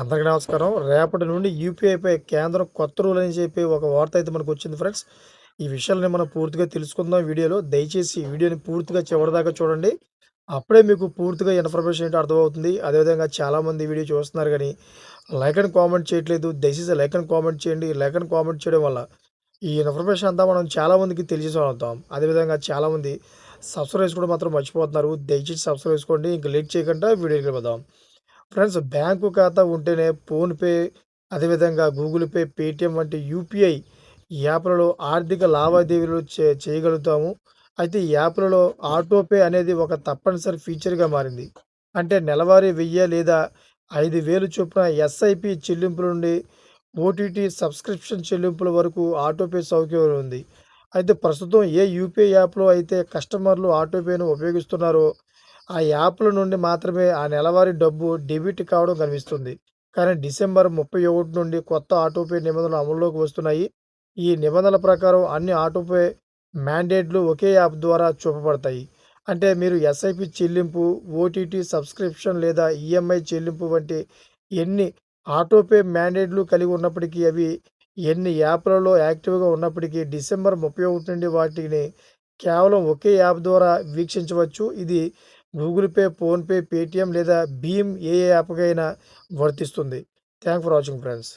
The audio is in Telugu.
అందరికీ నమస్కారం. రేపటి నుండి యూపీఐపై కేంద్రం కొత్త రూల్ అని చెప్పి ఒక వార్త అయితే మనకు వచ్చింది ఫ్రెండ్స్. ఈ విషయాలని మనం పూర్తిగా తెలుసుకుందాం వీడియోలో. దయచేసి వీడియోని పూర్తిగా చివరిదాకా చూడండి. అప్పుడే మీకు పూర్తిగా ఇన్ఫర్మేషన్ ఏంటో అర్థమవుతుంది. అదేవిధంగా చాలామంది వీడియో చూస్తున్నారు కానీ లైక్ అండ్ కామెంట్ చేయట్లేదు. దయచేసి లైక్ అండ్ కామెంట్ చేయండి. లైక్ అండ్ కామెంట్ చేయడం వల్ల ఈ ఇన్ఫర్మేషన్ అంతా మనం చాలామందికి తెలియజేయగలుగుతాం. అదేవిధంగా చాలామంది సబ్స్క్రైబ్ కూడా మాత్రం మర్చిపోతున్నారు. దయచేసి సబ్స్క్రైబ్ చేసుకోండి. ఇంకా లేట్ చేయకుండా వీడియోకి వెళ్ళిపోదాం. ఫ్రెండ్స్ బ్యాంకు ఖాతా ఉంటేనే ఫోన్‌పే, అదేవిధంగా గూగుల్ పే, పేటీఎం వంటి యూపీఐ యాప్‌లలో ఆర్థిక లావాదేవీలు చే చేయగలుగుతాము. అయితే ఈ యాప్‌లలో ఆటోపే అనేది ఒక తప్పనిసరి ఫీచర్‌గా మారింది. అంటే నెలవారీ వెయ్య లేదా ఐదు వేలు చొప్పున ఎస్ఐపి చెల్లింపుల నుండి ఓటీటీ సబ్స్క్రిప్షన్ చెల్లింపుల వరకు ఆటోపే సౌకర్యం ఉంది. అయితే ప్రస్తుతం ఏ యూపీఐ యాప్‌లో అయితే కస్టమర్లు ఆటోపేను ఉపయోగిస్తున్నారో ఆ యాప్‌ల నుండి మాత్రమే ఆ నెలవారీ డబ్బు డెబిట్ కావడం కనిపిస్తుంది. కానీ డిసెంబర్ 31 నుండి కొత్త ఆటోపే నిబంధనలు అమల్లోకి వస్తున్నాయి. ఈ నిబంధనల ప్రకారం అన్ని ఆటోపే మ్యాండేట్‌లు ఒకే యాప్ ద్వారా చూపబడతాయి. అంటే మీరు ఎస్ఐపి చెల్లింపు, ఓటీటీ సబ్స్క్రిప్షన్ లేదా ఈఎంఐ చెల్లింపు వంటి ఎన్ని ఆటోపే మ్యాండేట్‌లు కలిగి ఉన్నప్పటికీ అవి ఎన్ని యాప్‌లలో యాక్టివ్‌గా ఉన్నప్పటికీ డిసెంబర్ 31 నుండి వాటిని కేవలం ఒకే యాప్ ద్వారా వీక్షించవచ్చు. ఇది గూగుల్ పే, ఫోన్‌పే, పేటీఎం లేదా భీమ్ ఏ యాప్‌కైనా వర్తిస్తుంది. Thank for watching friends.